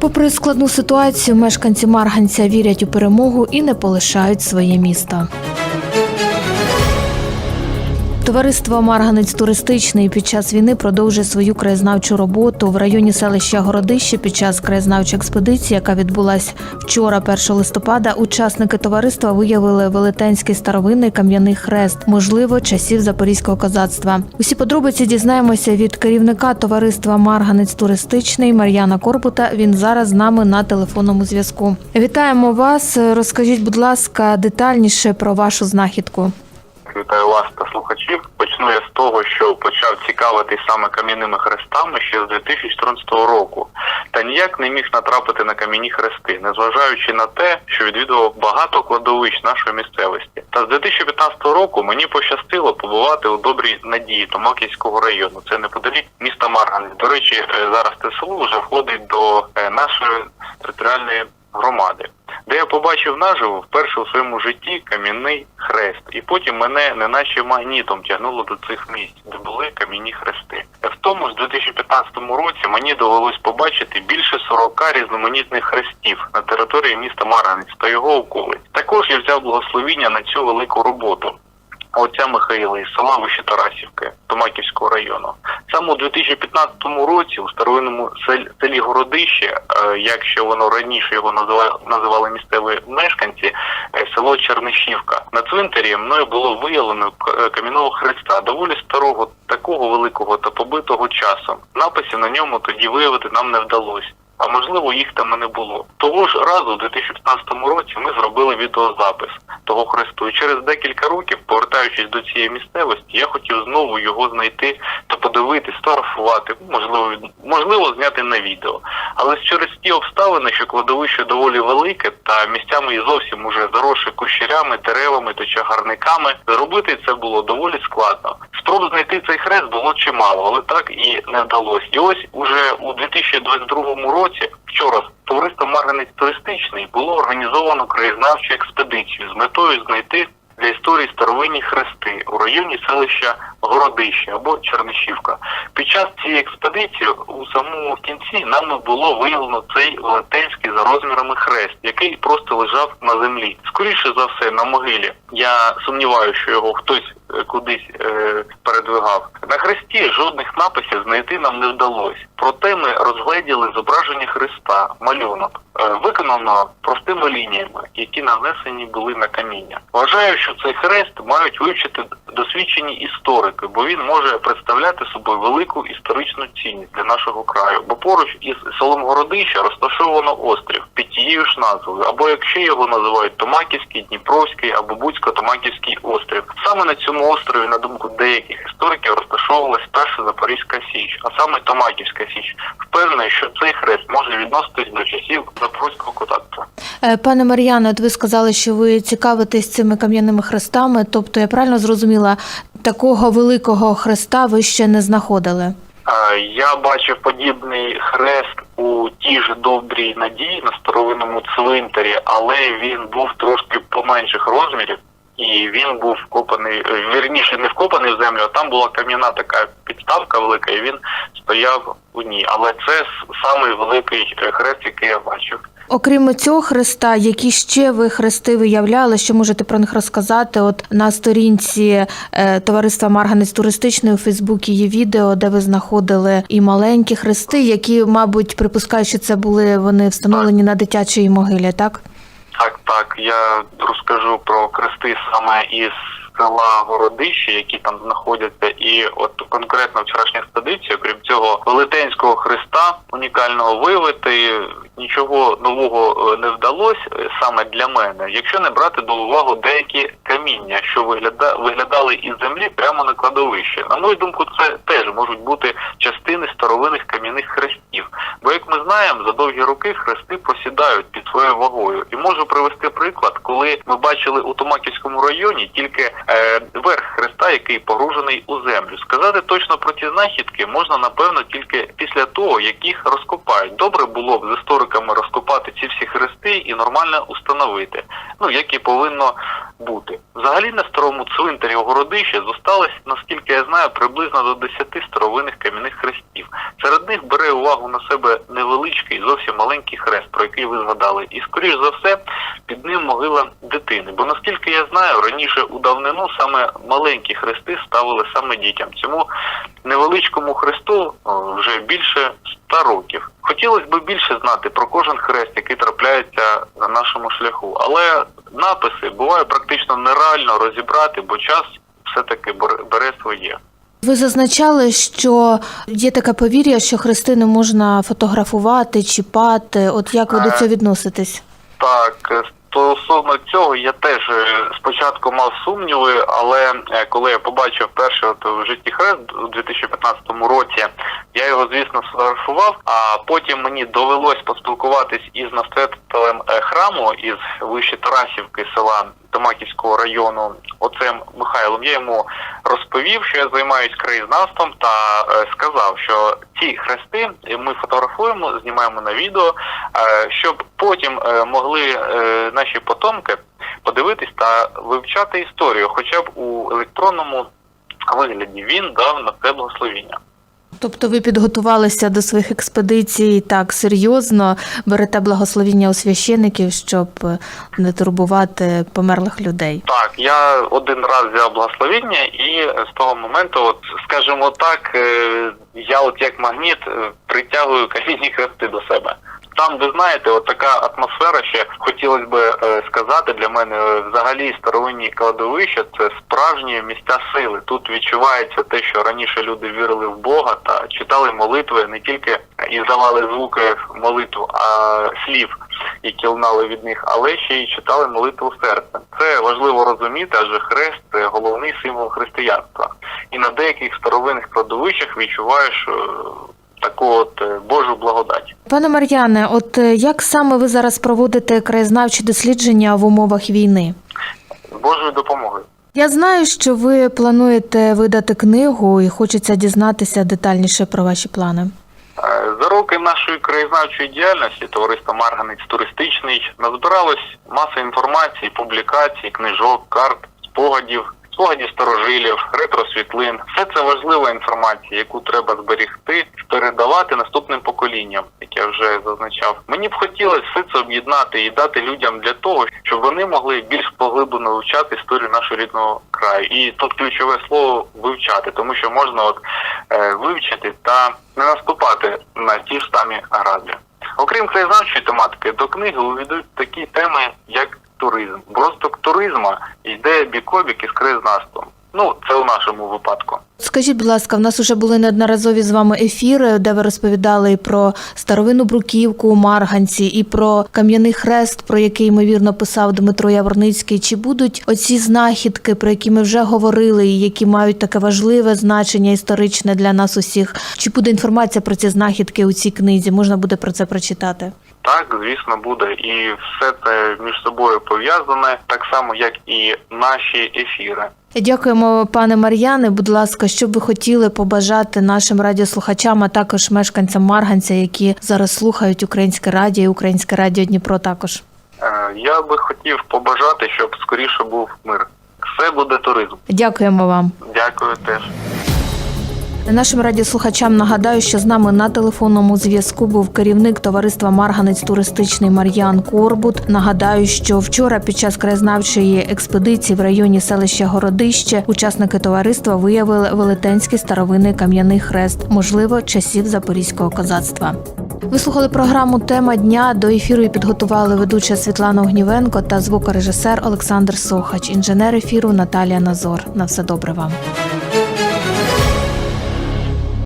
Попри складну ситуацію, мешканці Марганця вірять у перемогу і не полишають своє місто. Товариство Марганець туристичний під час війни продовжує свою краєзнавчу роботу в районі селища Городище. Під час краєзнавчої експедиції, яка відбулась вчора, 1 листопада, учасники товариства виявили велетенський старовинний кам'яний хрест, можливо, часів запорізького козацтва. Усі подробиці дізнаємося від керівника товариства Марганець туристичний Мар'яна Корпута. Він зараз з нами на телефонному зв'язку. Вітаємо вас. Розкажіть, будь ласка, детальніше про вашу знахідку. Вітаю вас та я з того, що почав цікавитись саме кам'яними хрестами ще з 2014 року, та ніяк не міг натрапити на кам'яні хрести, незважаючи на те, що відвідував багато кладовищ нашої місцевості. Та з 2015 року мені пощастило побувати у добрій надії Томаківського району. Це неподалік міста Марганець. До речі, е, зараз це село вже входить до е, нашої територіальної громади де я побачив наживо вперше у своєму житті кам'яний хрест, і потім мене неначе магнітом тягнуло до цих місць, де були кам'яні хрести. В тому ж 2015 році мені довелось побачити більше 40 різноманітних хрестів на території міста Марганець та його околиць. Також я взяв благословіння на цю велику роботу. Отця Михаїла із села Вище Тарасівки Томаківського району. Саме у 2015 році у старовинному селі, Городище, е, як ще воно раніше його називали, називали місцеві мешканці, е, село Чернишівка. На цвинтарі мною було виявлено е, кам'яного хреста, доволі старого, такого великого та побитого часом. Написів на ньому тоді виявити нам не вдалося. А можливо, їх там і не було. Того ж разу, у 2015 році, ми зробили відеозапис того хресту. І через декілька років, повертаючись до цієї місцевості, я хотів знову його знайти та подивитись, сфотографувати, можливо, від- можливо, зняти на відео. Але через ті обставини, що кладовище доволі велике, та місцями і зовсім уже заросше кущерями, деревами та чагарниками, зробити це було доволі складно. Спроб знайти цей хрест було чимало, але так і не вдалося. І ось уже у 2022 році, вчора, товариством Марганець туристичний було організовано краєзнавчу експедицію з метою знайти для історії старовинні хрести у районі селища Городище або Чернишівка. Під час цієї експедиції у самому кінці нами було виявлено цей велетенський за розмірами хрест, який просто лежав на землі. Скоріше за все, на могилі. Я сумніваюся, що його хтось кудись е, передвигав. На хресті жодних написів знайти нам не вдалося. Проте ми розгледіли зображення хреста, малюнок, е, виконано простими лініями, які нанесені були на каміння. Вважаю, що цей хрест мають вивчити досвідчені історики, бо він може представляти собою велику історичну цінність для нашого краю. Бо поруч із селом Городища розташовано острів під тією ж назвою, або якщо його називають Томаківський, Дніпровський або Буцько-Томаківський острів. Саме на цьому острові, на думку деяких істориків, розташовувалась перша Запорізька Січ, а саме Томаківська Січ. Впевнений, що цей хрест може відноситись до часів Запорізького козацтва. Е, Пане Мар'яне, от ви сказали, що ви цікавитесь цими кам'яними хрестами. Тобто, я правильно зрозуміла, такого великого хреста ви ще не знаходили. Е, Я бачив подібний хрест у тій ж добрій надії на старовинному цвинтарі, але він був трошки поменших розмірів. І він був вкопаний, е, вірніше не вкопаний в землю, а там була кам'яна така підставка велика, і він стояв у ній. Але це самий великий е, хрест, який я бачив. Окрім цього хреста, які ще ви хрести виявляли, що можете про них розказати? От на сторінці е, товариства Марганець туристичний у Фейсбуці є відео, де ви знаходили і маленькі хрести, які, мабуть, припускаю, що це були вони встановлені на дитячій могилі, так? Так, так, я розкажу про крести саме із села Городище, які там знаходяться, і от конкретно вчорашня експедиція, крім цього велетенського хреста унікального виявити нічого нового е, не вдалося е, саме для мене, якщо не брати до уваги деякі каміння, що вигляда виглядали із землі прямо на кладовищі. На мою думку, це теж можуть бути частини старовинних кам'яних хрестів. Бо як ми знаємо, за довгі роки хрести просідають під своєю вагою. І можу привести приклад, коли ми бачили у Томаківському районі тільки е, верх хреста, який погружений у землю. Сказати точно про ці знахідки можна напевно тільки після того, як їх розкопають. Добре було б з істориками навиками розкопати ці всі хрести і нормально установити, ну як і повинно бути. Взагалі на старому цвинтарі у городищі зосталось, наскільки я знаю, приблизно до 10 старовинних кам'яних хрестів. Серед них бере увагу на себе невеличкий, зовсім маленький хрест, про який ви згадали, і скоріш за все під ним могила дитини. Бо наскільки я знаю, раніше у давнину саме маленькі хрести ставили саме дітям. Цьому невеличкому хресту вже більше 100 років. Хотілося б більше знати про кожен хрест, який трапляється на нашому шляху, але написи буває практично нереально розібрати, бо час все-таки бере- бере своє. Ви зазначали, що є таке повір'я, що хрести не можна фотографувати, чіпати. От як ви до Е, цього відноситесь? Так, е, стосовно цього я теж е, спочатку мав сумніви, але е, коли я побачив перший от в житті хрест у 2015 році, я його, звісно, сфотографував, а потім мені довелось поспілкуватись із настоятелем е, храму із вище Тарасівки села Томаківського району, оцем Михайлом. Я йому розповів, що я займаюсь краєзнавством, та е, сказав, що ці хрести ми фотографуємо, знімаємо на відео, е, щоб потім е, могли наші потомки подивитись та вивчати історію, хоча б у електронному вигляді. Він дав на це благословіння. Тобто ви підготувалися до своїх експедицій так серйозно, берете благословіння у священиків, щоб е, не турбувати померлих людей. Так, я один раз взяв благословіння, і з того моменту, от скажімо так, е, я от як магніт е, притягую камінні хрести до себе. Там, ви знаєте, от така атмосфера, ще хотілося б е, сказати для мене е, взагалі старовинні кладовища це справжні місця сили. Тут відчувається те, що раніше люди вірили в Бога та читали молитви не тільки і здавали звуки молитв, а слів, які лунали від них, але ще й читали молитву серцем. Це важливо розуміти, адже хрест це головний символ християнства. І на деяких старовинних кладовищах відчуваєш е, таку от е, Божу благодать. Пане Мар'яне, от е, як саме ви зараз проводите краєзнавчі дослідження в умовах війни? Божою допомогою. Я знаю, що ви плануєте видати книгу і хочеться дізнатися детальніше про ваші плани. Е, За роки нашої краєзнавчої діяльності товариство Марганець туристичний назбиралось маса інформації, публікацій, книжок, карт, спогадів, спогадів старожилів, ретросвітлин. Все це важлива інформація, яку треба зберігти, передавати наступним поколінням, як я вже зазначав. Мені б хотілося все це об'єднати і дати людям для того, щоб вони могли більш поглиблено вивчати історію нашого рідного краю. І тут ключове слово вивчати, тому що можна от е, вивчити та не наступати на ті ж самі граблі. Окрім краєзнавчої тематики, до книги увійдуть такі теми, як туризм. Розвиток туризму йде бік-о-бік із краєзнавством. Ну, це у нашому випадку. Скажіть, будь ласка, в нас вже були неодноразові з вами ефіри, де ви розповідали і про старовинну бруківку у Марганці, і про кам'яний хрест, про який ймовірно писав Дмитро Яворницький. Чи будуть оці знахідки, про які ми вже говорили, і які мають таке важливе значення історичне для нас усіх? Чи буде інформація про ці знахідки у цій книзі? Можна буде про це прочитати? Так, звісно, буде. І все це між собою пов'язане, так само, як і наші ефіри. Дякуємо, пане Мар'яне. Будь ласка, що б ви хотіли побажати нашим радіослухачам, а також мешканцям Марганця, які зараз слухають українське радіо і українське радіо Дніпро також. Е, Я би хотів побажати, щоб скоріше був мир. Все буде туризм. Дякуємо вам. Дякую теж. Нашим радіослухачам нагадаю, що з нами на телефонному зв'язку був керівник товариства Марганець туристичний Мар'ян Корбут. Нагадаю, що вчора під час краєзнавчої експедиції в районі селища Городище учасники товариства виявили велетенський старовинний кам'яний хрест, можливо, часів запорізького козацтва. Ви слухали програму Тема дня. До ефіру її підготували ведуча Світлана Огнівенко та звукорежисер Олександр Сохач, інженер ефіру Наталія Назор. На все добре вам.